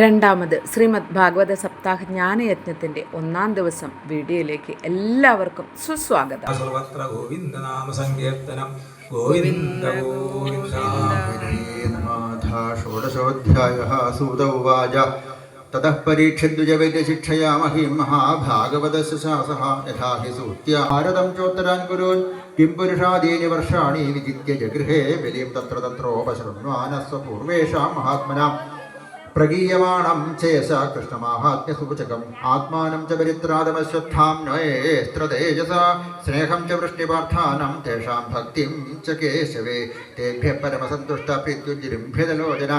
രണ്ടാമത് ശ്രീമദ് ഭാഗവത സപ്താഹ ജ്ഞാനയജ്ഞത്തിന്റെ ഒന്നാം ദിവസം വീഡിയോയിലേക്ക് എല്ലാവർക്കും സുസ്വാഗതം. ഗോവിന്ദ നാമ സങ്കീർത്തനം ഗോവിന്ദ. ഷോഡശോധ്യായ സൂത ഉവാച. തതഃ പരീക്ഷദ്വിജവൈദ്യശിക്ഷയാമഹീം മഹാഭാഗവതസ്യ ശാസഃ യഥാ ഹി സൂത്യ ഭാരതം ചോത്തരാൻ കുരുൻ. കിം പുരുഷാദീനി വർഷാണി വിജിത്യ ജഗൃഹേ. ബലിം തത്ര തത്രോപശൃണ്വാനസ്വ പൂർവേഷാം മഹാത്മനാം. പ്രഗീയമാണം ചേശ കൃഷ്ണമാഹാത്മ്യസൂചകം ആത്മാനം ച പരിത്രാതമശ്വത്ഥാംനയേസ്ത്രതേജസ സ്നേഹം ച വൃഷ്ടിപാർത്ഥാനം തേഷാം ഭക്തിം ച കേശവേ. തേഭ്യ പരമസന്തുഷ്ട പ്രീത്യുജിരിംഭ്യതലോചന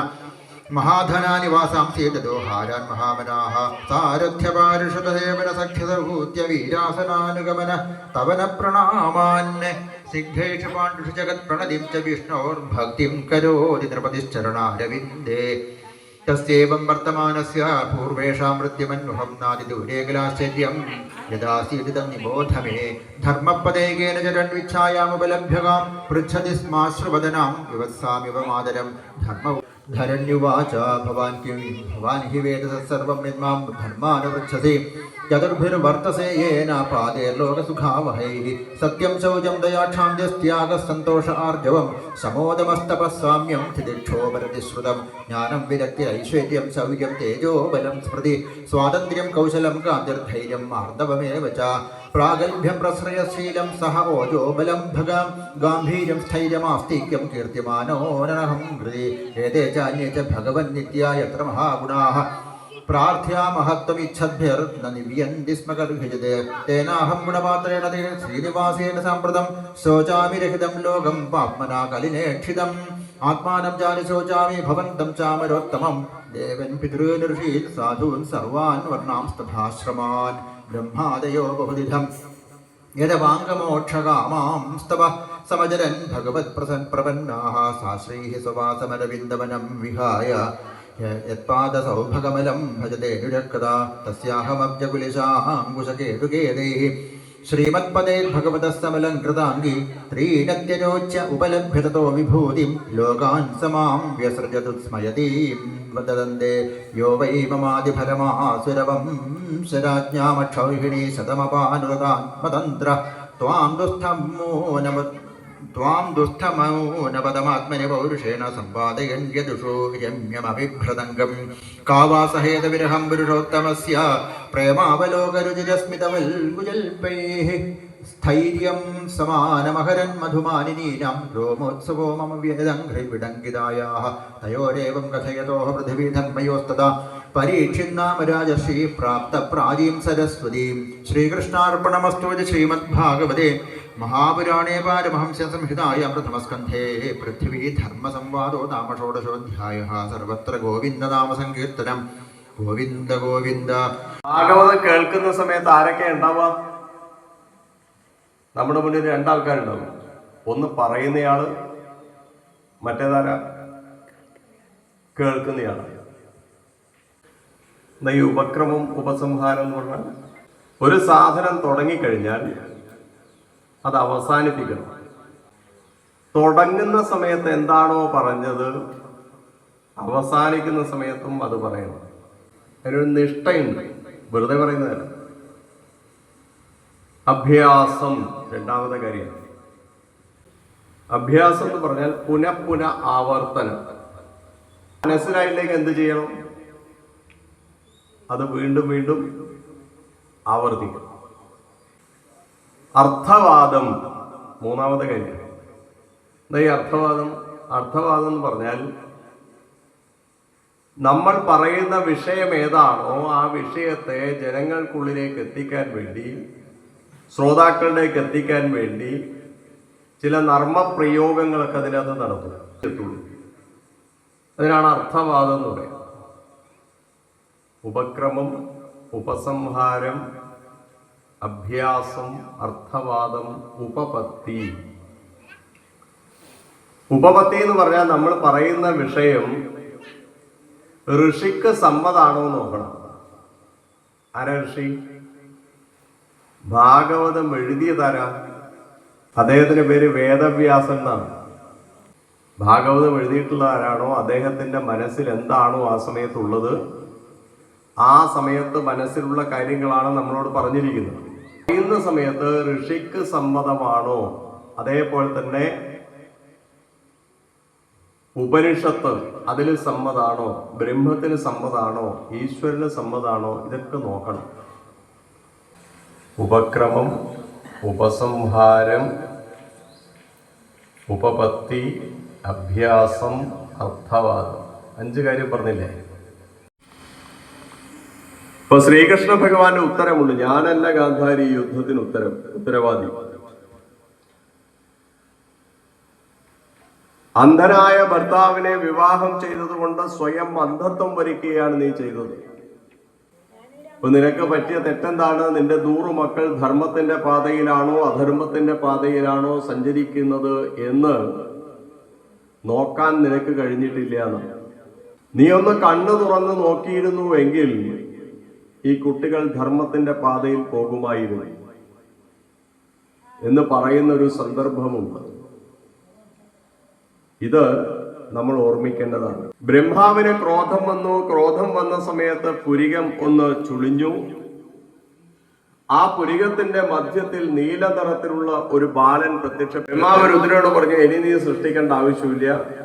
മഹാധനാനി വാസാംസി ദോഹാരാൻ മഹാമനാഹ സാരഥ്യപാരിഷദേവന സഖ്യസഹൂത്യ വീരാസനാനുഗമന. തവന പ്രണാമാന് സിദ്ധേഷു പാണ്ഡുഷു ജഗത് പ്രണതിം ച വിഷ്ണോർഭക്തിം കരോതി നൃപതിശ്ചരണാരവിന്ദേ. തസ്യേവം വർത്തമാനസ്യ പൂർവേഷാ മൃത്യുമന്വഹം നാദിദൂരേകലാശ്ചര്യം യഥാസീതം നിബോധമേ ധർമ്മപദൈകേന ചരൺവിച്ഛായാമുപലഭ്യകാം പൃച്ഛതി സ്മാശ്രുവദനാം വിവത്സാമിവ മാതരം ധർമ്മവും ധരണ്യുവാച ഭവാൻ കിം ഭവാൻ ഹി വേദ സർവം യദ്മാം ധർമാനുപൃച്ഛസി ചതുർഭിർവർത്തസേ യേന പാതേർലോകസുഖാവഹൈ സത്യം ശൗചം ദയാക്ഷാന്ത്യസ്ത്യാഗസന്തോഷ ആർജവം. സമോദമസ്തപസ്വാമ്യം തിദിക്ഷോപരതിശ്രുതം ജ്ഞാനം വിരക്തി ഐശ്വര്യം ശൗര്യം തേജോബലം സ്മൃതി. സ്വാതന്ത്ര്യം കൗശലം കാന്തിർധൈര്യം മാർദ്ദവമേവ ച. പ്രാഗൽഭ്യം പ്രശ്രയശീലം സഹ ഓജോബലം ഭഗാം. ഗാംഭീര്യം സ്ഥൈര്യമാസ്തിക്യം കീർത്തിമാനോനഹം ഹൃദി. ഏതേ ചാന്യേ ച ഭഗവൻ നിത്യ എത്ര മഹാഗുണാഹ. പ്രാർത്ഥ്യാമഹത്വമിച്ഛദ്ഭിർനിവ്യന്തി സ്മ ഗർഭിജത് തേനാഹം ഗുണപാത്രേണ ശ്രീനിവാസേന സാമ്പ്രതം. ശോചാമി രഹിതം ലോകം പാപ്മനാ കലിനേക്ഷിതം ആത്മാനം ചാലി ശോചാമി ഭവന്തം ചാമരോത്തമം. ദേവൻ പിതൃനൃഷീൻ സാധൂൻ സർവാൻ വർണാംസ്തഭാശ്രമാൻ. ബ്രഹ്മാദയോ ബഹുവിധം യഥവാംഗമോക്ഷകാമാംസ്തവ സമജരൻ ഭഗവത് പ്രസൻ പ്രപന്നാഹ സാശ്രൈഹി സ്വവാസമരവിന്ദവനം വിഹായ. യത്പാദസൗഭകമലം ഭജതേ നുരക്കഥ തസ്യാഹമബ്ജകുലിശാഹം കുശകേതുകേതൈ ശ്രീമത്പദേൽ ഭഗവതസ്സമലം കൃതാംഗി ത്രീനത്യരോച്ച ഉപലഭ്യതോ വിഭൂതിം ലോകാൻ സമാം വ്യസൃജതു സ്മയതീം യോ വൈ മമാതിഫലമാസുരവം ശരാജ്ഞാമക്ഷൗഹിണീ ത്വാം ദുഃഖം മൂനമുത് वै ममादिफलमासुरवं शराज्ञामक्षौहिणी शतमपानुरतात्मतन्त्र त्वां दुःस्थमो नम त्वां दुःस्थमौनपदमात्मनि पौरुषेण सम्पादयन् यदुषो रम्यमभिभ्रदङ्गं कावासहेतविरहं पुरुषोत्तमस्य प्रेमावलोकरुचिरस्मितवल्गुजल्पैः स्थैर्यं समानमहरन् मधुमानिनीनां रोमोत्सवो मम व्यदङ्घ्रिविडङ्गितायाः तयोरेवं कथयतोः पृथिवी धर्मयोस्तदा परीक्षिन्नाम राजश्री प्राप्तप्राचीं सरस्वतीं श्रीकृष्णार्पणमस्तु മഹാപുരാണേ പാരമഹംസ്യ സംഹിതായ പ്രഥമസ്കന്ധേ പൃഥ്വീ ധർമ്മസംവാദോ നാമഷോഡശോധ്യായ സർവത്ര ഗോവിന്ദനാമസങ്കീർത്തനം ഗോവിന്ദ ഗോവിന്ദ. ഭാഗവതം കേൾക്കുന്ന സമയത്ത് ആരൊക്കെ ഉണ്ടാവാം? നമ്മുടെ മുന്നിൽ രണ്ടാൾക്കാരുണ്ടാവും. ഒന്ന് പറയുന്നയാൾ മറ്റേതാരാ? കേൾക്കുന്നയാൾ. ഈ ഉപക്രമം ഉപസംഹാരം എന്ന് പറഞ്ഞാൽ ഒരു സാധനം തുടങ്ങിക്കഴിഞ്ഞാൽ അത് അവസാനിപ്പിക്കണം. തുടങ്ങുന്ന സമയത്ത് എന്താണോ പറഞ്ഞത് അവസാനിക്കുന്ന സമയത്തും അത് പറയണം. അതിനൊരു നിഷ്ഠയുണ്ട്. വെറുതെ പറയുന്നതല്ല. അഭ്യാസം രണ്ടാമത്തെ കാര്യം. അഭ്യാസം എന്ന് പറഞ്ഞാൽ പുനഃപുന ആവർത്തനം. മനസ്സിലായില്ലെങ്കിൽ എന്ത് ചെയ്യണം? അത് വീണ്ടും വീണ്ടും ആവർത്തിക്കണം. അർത്ഥവാദം. മൂന്നാമത്തെ കാര്യം. എന്താ ഈ അർത്ഥവാദം? അർത്ഥവാദം എന്ന് പറഞ്ഞാൽ നമ്മൾ പറയുന്ന വിഷയം ഏതാണോ ആ വിഷയത്തെ ജനങ്ങൾക്കുള്ളിലേക്ക് എത്തിക്കാൻ വേണ്ടി ശ്രോതാക്കളിലേക്ക് എത്തിക്കാൻ വേണ്ടി ചില നർമ്മപ്രയോഗങ്ങളൊക്കെ അതിനകത്ത് നടത്തും. അതിനാണ് അർത്ഥവാദം എന്ന് പറയുന്നത്. ഉപക്രമം ഉപസംഹാരം അഭ്യാസം അർത്ഥവാദം ഉപപത്തി. ഉപപത്തി എന്ന് പറഞ്ഞാൽ നമ്മൾ പറയുന്ന വിഷയം ഋഷിക്ക് സമ്മതാണോ നോക്കണം. ആരാ ഋഷി? ഭാഗവതം എഴുതിയതാരാ അദ്ദേഹത്തിന്റെ പേര് വേദവ്യാസൻ എന്നാണ്. ഭാഗവതം എഴുതിയിട്ടുള്ള ആരാണോ? അദ്ദേഹത്തിന്റെ മനസ്സിൽ എന്താണോ ആ സമയത്തുള്ളത്? ആ സമയത്ത് മനസ്സിലുള്ള കാര്യങ്ങളാണ് നമ്മളോട് പറഞ്ഞിരിക്കുന്നത്. പറയുന്ന സമയത്ത് ഋഷിക്ക് സമ്മതമാണോ? അതേപോലെ തന്നെ ഉപനിഷത്ത് അതിൽ സമ്മതാണോ? ബ്രഹ്മത്തിന് സമ്മതാണോ? ഈശ്വരന് സമ്മതാണോ? ഇതൊക്കെ നോക്കണം. ഉപക്രമം ഉപസംഹാരം ഉപപത്തി അഭ്യാസം അർത്ഥവാദം. അഞ്ച് കാര്യം പറഞ്ഞില്ലേ? ഇപ്പൊ ശ്രീകൃഷ്ണ ഭഗവാന്റെ ഉത്തരമുണ്ട്. ഞാനല്ല ഗാന്ധാരി യുദ്ധത്തിന് ഉത്തരം ഉത്തരവാദി. അന്ധനായ ഭർത്താവിനെ വിവാഹം ചെയ്തതുകൊണ്ട് സ്വയം അന്ധത്വം വരിക്കുകയാണ് നീ ചെയ്തത്. ഇപ്പൊ നിനക്ക് പറ്റിയ തെറ്റെന്താണ്? നിന്റെ നൂറു മക്കൾ ധർമ്മത്തിന്റെ പാതയിലാണോ അധർമ്മത്തിന്റെ പാതയിലാണോ സഞ്ചരിക്കുന്നത് എന്ന് നോക്കാൻ നിനക്ക് കഴിഞ്ഞിട്ടില്ല നീ ഒന്ന് കണ്ണു തുറന്ന് നോക്കിയിരുന്നുവെങ്കിൽ ഈ കുട്ടികൾ ധർമ്മത്തിന്റെ പാതയിൽ പോകുമായിരുന്നു എന്ന് പറയുന്ന ഒരു സന്ദർഭമുണ്ട്. ഇത് നമ്മൾ ഓർമ്മിക്കേണ്ടതാണ്. ബ്രഹ്മാവിന് ക്രോധം വന്നു ക്രോധം വന്ന സമയത്ത് പുരികം ഒന്ന് ചുളിഞ്ഞു. ആ പുരികത്തിന്റെ മധ്യത്തിൽ നീല നിറത്തിലുള്ള ഒരു ബാലൻ പ്രത്യക്ഷ ബ്രഹ്മാവ് രുദ്രനോട് പറഞ്ഞു ഇനി നീ സൃഷ്ടിക്കേണ്ട ആവശ്യമില്ല.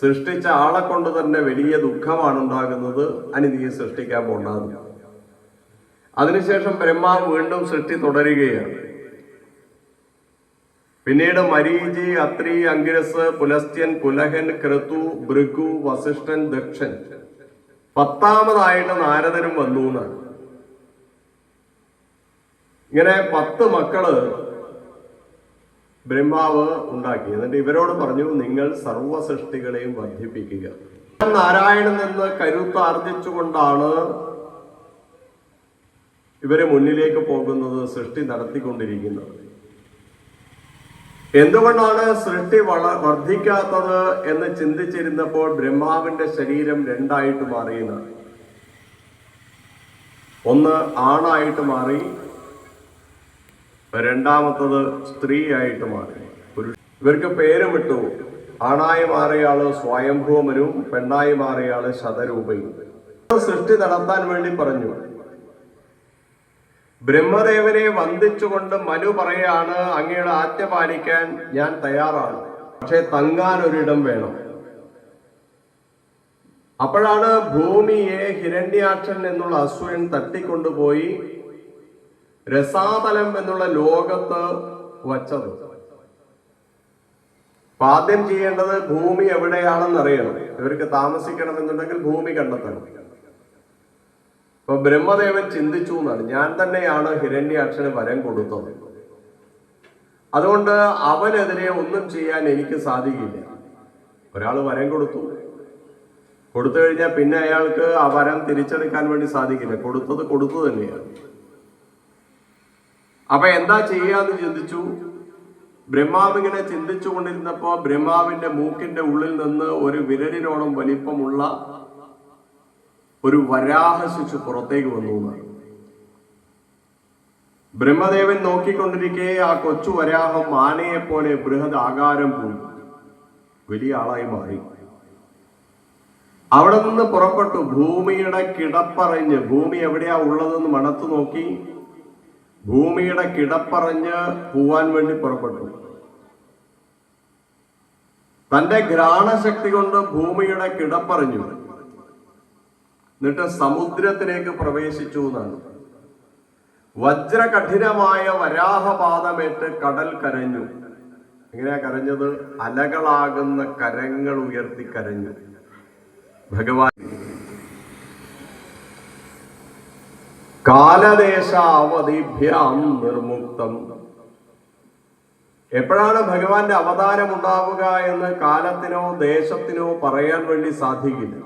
സൃഷ്ടിച്ച ആളെ കൊണ്ട് തന്നെ വലിയ ദുഃഖമാണ് ഉണ്ടാകുന്നത് അനി നീ സൃഷ്ടിക്കാൻ പോണ്ടാന്ന്. അതിനുശേഷം ബ്രഹ്മാവ് വീണ്ടും സൃഷ്ടി തുടരുകയാണ്. പിന്നീട് മരീചി അത്രി അങ്കിരസ് പുലസ്ത്യൻ പുലഹൻ ക്രതു ഭൃഗു വസിഷ്ഠൻ ദക്ഷൻ പത്താമതായിട്ട് നാരദനും വന്നു എന്നാണ് ഇങ്ങനെ പത്ത് മക്കൾ ബ്രഹ്മാവ് ഉണ്ടാക്കി. എന്നിട്ട് ഇവരോട് പറഞ്ഞു നിങ്ങൾ സർവ സൃഷ്ടികളെയും വർദ്ധിപ്പിക്കുക. നാരായണൻ എന്ന് കരുത്താർജിച്ചുകൊണ്ടാണ് ഇവരെ മുന്നിലേക്ക് പോകുന്നത് സൃഷ്ടി നടത്തിക്കൊണ്ടിരിക്കുന്നത്. എന്തുകൊണ്ടാണ് സൃഷ്ടി വള വർദ്ധിക്കാത്തത് എന്ന് ചിന്തിച്ചിരുന്നപ്പോൾ ബ്രഹ്മാവിന്റെ ശരീരം രണ്ടായിട്ട് മാറിയെന്നാണ് ഒന്ന് ആണായിട്ട് മാറി രണ്ടാമത്തത് സ്ത്രീയായിട്ട് മാറി. പുരുഷ ഇവർക്ക് പേരും ഇട്ടു ആണായി മാറിയാൾ സ്വയംഭൂമനും പെണ്ണായി മാറിയാൾ ശതരൂപയും സൃഷ്ടി നടത്താൻ വേണ്ടി പറഞ്ഞു. ബ്രഹ്മദേവനെ വന്ദിച്ചുകൊണ്ട് മനു പറയാണ് അങ്ങയുടെ ആജ്ഞ പാലിക്കാൻ ഞാൻ തയ്യാറാണ്. പക്ഷെ തങ്ങാൻ ഒരിടം വേണം. അപ്പോഴാണ് ഭൂമിയെ ഹിരണ്യാക്ഷൻ എന്നുള്ള അസുരൻ തട്ടിക്കൊണ്ടുപോയി. രസാതലം എന്നുള്ള ലോകത്ത് വച്ചത്. ആദ്യം ചെയ്യേണ്ടത് ഭൂമി എവിടെയാണെന്ന് അറിയണം ഇവർക്ക് താമസിക്കണം എന്നുണ്ടെങ്കിൽ ഭൂമി കണ്ടെത്തണം. ഇപ്പൊ ബ്രഹ്മദേവൻ ചിന്തിച്ചു എന്നാണ്. ഞാൻ തന്നെയാണ് ഹിരണ്യാക്ഷന് വരം കൊടുത്തത്. അതുകൊണ്ട് അവനെതിരെ ഒന്നും ചെയ്യാൻ എനിക്ക് സാധിക്കില്ല. ഒരാൾ വരം കൊടുത്തു. കൊടുത്തു കഴിഞ്ഞാൽ പിന്നെ അയാൾക്ക് ആ വരം തിരിച്ചെടുക്കാൻ വേണ്ടി സാധിക്കില്ല. കൊടുത്തത് കൊടുത്തു തന്നെയാണ്. അപ്പൊ എന്താ ചെയ്യാന്ന് ചിന്തിച്ചു? ബ്രഹ്മാവ് ഇങ്ങനെ ചിന്തിച്ചു കൊണ്ടിരുന്നപ്പോ ബ്രഹ്മാവിന്റെ മൂക്കിന്റെ ഉള്ളിൽ നിന്ന് ഒരു വിരലിനോളം വലിപ്പമുള്ള ഒരു വരാഹ ശിശു പുറത്തേക്ക് വന്നു ബ്രഹ്മദേവൻ നോക്കിക്കൊണ്ടിരിക്കെ ആ കൊച്ചു വരാഹം ആനയെ പോലെ ബൃഹത് ആകാരം പോയി. വലിയ ആളായി മാറി. അവിടെ നിന്ന് പുറപ്പെട്ടു. ഭൂമിയുടെ കിടപ്പറിഞ്ഞ് ഭൂമി എവിടെയാ ഉള്ളതെന്ന് മണത്തു നോക്കി. ഭൂമിയുടെ കിടപ്പറഞ്ഞ് പോവാൻ വേണ്ടി പുറപ്പെട്ടു. തന്റെ ഘ്രാണശക്തി കൊണ്ട് ഭൂമിയുടെ കിടപ്പറഞ്ഞു. എന്നിട്ട് സമുദ്രത്തിലേക്ക് പ്രവേശിച്ചു എന്നാണ്. വജ്രകഠിനമായ വരാഹപാതമേറ്റ് കടൽ കരഞ്ഞു. എങ്ങനെയാ കരഞ്ഞത്? അലകളാകുന്ന കരങ്ങൾ ഉയർത്തി കരഞ്ഞു. ഭഗവാൻ കാലദേശാവധിഭ്യാം നിർമുക്തം. എപ്പോഴാണ് ഭഗവാന്റെ അവതാരം ഉണ്ടാവുക എന്ന് കാലത്തിനോ ദേശത്തിനോ പറയാൻ വേണ്ടി സാധിക്കില്ല.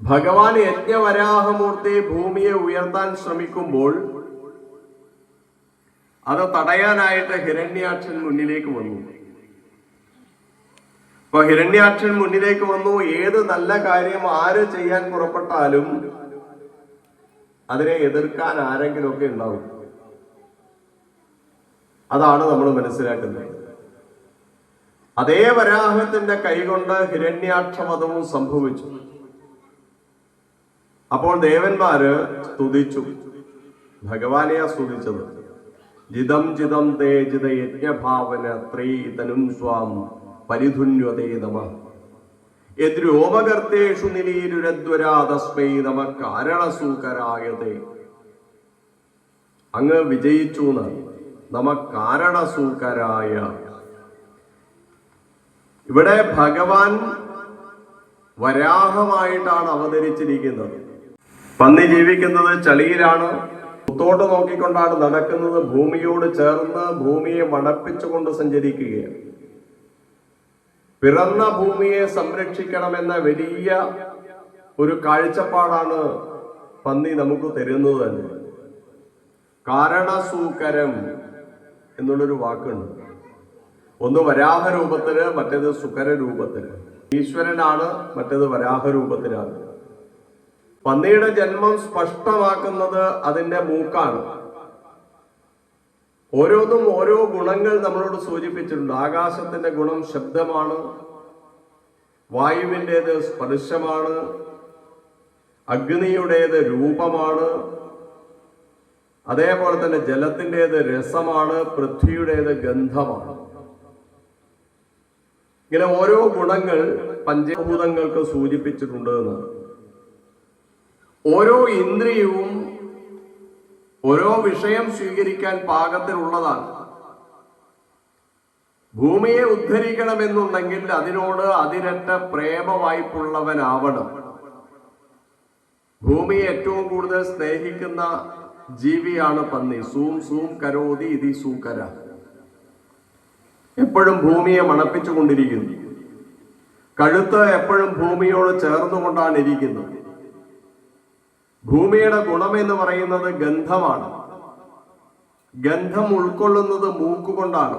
ഭഗവാൻ യജ്ഞവരാഹമൂർത്തി ഭൂമിയെ ഉയർത്താൻ ശ്രമിക്കുമ്പോൾ അത് തടയാനായിട്ട് ഹിരണ്യാക്ഷൻ മുന്നിലേക്ക് വന്നു. അപ്പൊ ഹിരണ്യാക്ഷൻ മുന്നിലേക്ക് വന്നു. ഏത് നല്ല കാര്യം ആര് ചെയ്യാൻ പുറപ്പെട്ടാലും അതിനെ എതിർക്കാൻ ആരെങ്കിലുമൊക്കെ ഉണ്ടാവും. അതാണ് നമ്മൾ മനസ്സിലാക്കുന്നത്. അതേ വരാഹത്തിന്റെ കൈകൊണ്ട് ഹിരണ്യാക്ഷമതവും സംഭവിച്ചു. അപ്പോൾ ദേവന്മാര് സ്തുതിച്ചു. ഭഗവാനെയാ സ്തുതിച്ചത്. ജിതം ജിതം തേ ജിത യജ്ഞഭാവന ത്രീ തനും സ്വാം പരിധുന്യതേ നമ. യദ്രോമകർത്തേഷു നിലീരുരദ്വരാതസ്മൈ നമ കാരണസൂകരായതേ. അങ്ങ് വിജയിച്ചു എന്നാണ് നമ കാരണസൂകരായ. ഇവിടെ ഭഗവാൻ വരാഹമായിട്ടാണ് അവതരിച്ചിരിക്കുന്നത്. പന്നി ജീവിക്കുന്നത് ചളിയിലാണ്. പുത്തോട്ട് നോക്കിക്കൊണ്ടാണ് നടക്കുന്നത്. ഭൂമിയോട് ചേർന്ന് ഭൂമിയെ മണപ്പിച്ചുകൊണ്ട് സഞ്ചരിക്കുകയാണ്. പിറന്ന ഭൂമിയെ സംരക്ഷിക്കണമെന്ന വലിയ ഒരു കാഴ്ചപ്പാടാണ് പന്നി നമുക്ക് തരുന്നത് തന്നെ. കാരണസൂക്കരം എന്നുള്ളൊരു വാക്കുണ്ട്. ഒന്ന് വരാഹ രൂപത്തിൽ മറ്റേത് സുഖര രൂപത്തിൽ. ഈശ്വരനാണ് മറ്റേത് വരാഹ രൂപത്തിലാണ്. പന്നിയുടെ ജന്മം സ്പഷ്ടമാക്കുന്നത് അതിന്റെ മൂക്കാണ്. ഓരോന്നും ഓരോ ഗുണങ്ങൾ നമ്മളോട് സൂചിപ്പിച്ചിട്ടുണ്ട്. ആകാശത്തിന്റെ ഗുണം ശബ്ദമാണ്. വായുവിന്റെത് സ്പർശമാണ്. അഗ്നിയുടേത് രൂപമാണ്. അതേപോലെ തന്നെ ജലത്തിന്റെത് രസമാണ്. പൃഥ്വിയുടേത് ഗന്ധമാണ്. ഇങ്ങനെ ഓരോ ഗുണങ്ങൾ പഞ്ചഭൂതങ്ങൾക്ക് സൂചിപ്പിച്ചിട്ടുണ്ട് എന്നാണ് ഓരോ ഇന്ദ്രിയവും ഓരോ വിഷയം സ്വീകരിക്കാൻ പാകത്തിലുള്ളതാണ് ഭൂമിയെ ഉദ്ധരിക്കണമെന്നുണ്ടെങ്കിൽ അതിനോട് അതിരറ്റ പ്രേമവായ്പുള്ളവനാവണം. ഭൂമിയെ ഏറ്റവും കൂടുതൽ സ്നേഹിക്കുന്ന ജീവിയാണ് പന്നി. സൂം സൂം കരോതി ഇതി സൂക്കര. എപ്പോഴും ഭൂമിയെ മണപ്പിച്ചുകൊണ്ടിരിക്കുന്നു. കഴുത്ത് എപ്പോഴും ഭൂമിയോട് ചേർന്നുകൊണ്ടാണ് ഇരിക്കുന്നത്. ഭൂമിയുടെ ഗുണം എന്ന് പറയുന്നത് ഗന്ധമാണ്. ഗന്ധം ഉൾക്കൊള്ളുന്നത് മൂക്കുകൊണ്ടാണ്.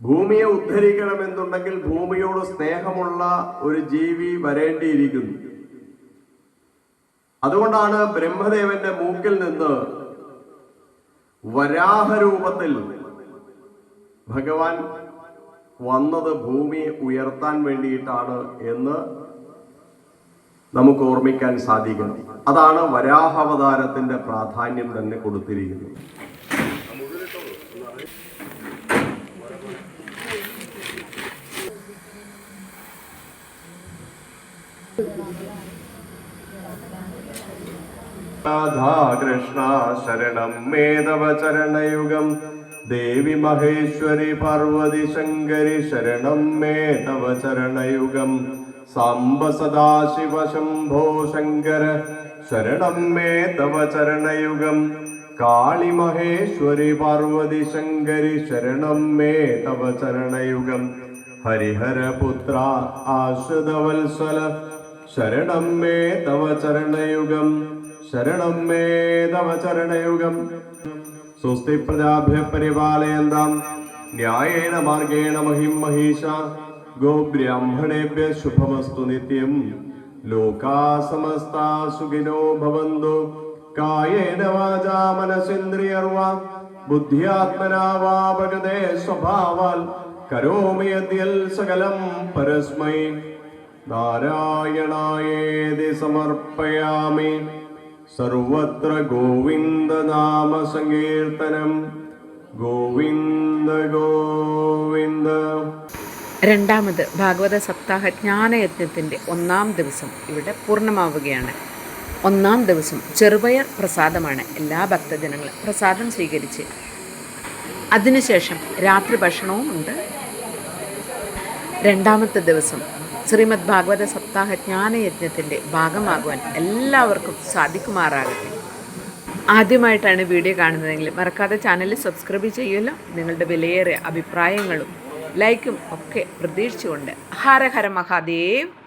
ഭൂമിയെ ഉദ്ധരിക്കണമെന്നുണ്ടെങ്കിൽ ഭൂമിയോട് സ്നേഹമുള്ള ഒരു ജീവി വരേണ്ടിയിരിക്കുന്നു. അതുകൊണ്ടാണ് ബ്രഹ്മദേവന്റെ മൂക്കിൽ നിന്ന് വരാഹരൂപത്തിൽ ഭഗവാൻ വന്നത് ഭൂമി ഉയർത്താൻ വേണ്ടിയിട്ടാണ് എന്ന് നമുക്ക് ഓർമ്മിക്കാൻ സാധിക്കണം അതാണ് വരാഹാവതാരത്തിന്റെ പ്രാധാന്യം തന്നെ കൊടുത്തിരിക്കുന്നത്. രാധാകൃഷ്ണ ശരണം മേധവ ചരണയുഗം. ദേവി മഹേശ്വരി പാർവതി ശങ്കരി ശരണം മേധവ ചരണയുഗം. സാംബ സദാശിവ ശംഭോ ശങ്കര ശരണം മേ തവ ചരണയുഗം. കാളി മഹേശ്വരി പാർവതി ശങ്കരി ശരണം മേ തവ ചരണയുഗം. ഹരിഹരപുത്ര ആശ്രിതവത്സല ശരണം മേ തവ ചരണയുഗം. ശരണം മേ തവ ചരണയുഗം. സ്വസ്തി പ്രജാഭ്യ പരിപാലയന്താം. ന്യായേന മാർഗേണ മഹിം മഹീഷ ഗോബ്രാഹ്മണേഭ്യ ശുഭമസ്തു നിത്യം. ലോകാ സമസ്താ സുഖിനോ ഭവന്തു. കായേന വാചാ മനസേന്ദ്രിയർവാ ബുദ്ധ്യാത്മനാ വാ ഭഗതേ സ്വഭാവാൽ. കരോമി യദ്യൽ സകലം പരസ്മൈ. നാരായണായേതി സമർപ്പയാമി. സർവത്ര ഗോവിന്ദ നാമ സങ്കീർത്തനം. ഗോവിന്ദ ഗോവിന്ദ. രണ്ടാമത് ഭാഗവത സപ്താഹ ജ്ഞാനയജ്ഞത്തിന്റെ ഒന്നാം ദിവസം ഇവിടെ പൂർണമാവുകയാണ്. ഒന്നാം ദിവസം ചെറുപയർ പ്രസാദമാണ്. എല്ലാ ഭക്തജനങ്ങളും പ്രസാദം സ്വീകരിച്ച് അതിനുശേഷം രാത്രി ഭക്ഷണവും ഉണ്ട്. രണ്ടാമത്തെ ദിവസം ശ്രീമദ് ഭാഗവത സപ്താഹ ജ്ഞാനയജ്ഞത്തിന്റെ ഭാഗമാകുവാൻ എല്ലാവർക്കും സാധിക്കുമാറാകട്ടെ. ആദ്യമായിട്ടാണ് വീഡിയോ കാണുന്നതെങ്കിൽ മറക്കാതെ ചാനൽ സബ്സ്ക്രൈബ് ചെയ്യുമല്ലോ. നിങ്ങളുടെ വിലയേറിയ അഭിപ്രായങ്ങളും ലൈക്കും ഒക്കെ പ്രതീക്ഷിച്ചുകൊണ്ട്. ഹര ഹര മഹാദേവ്.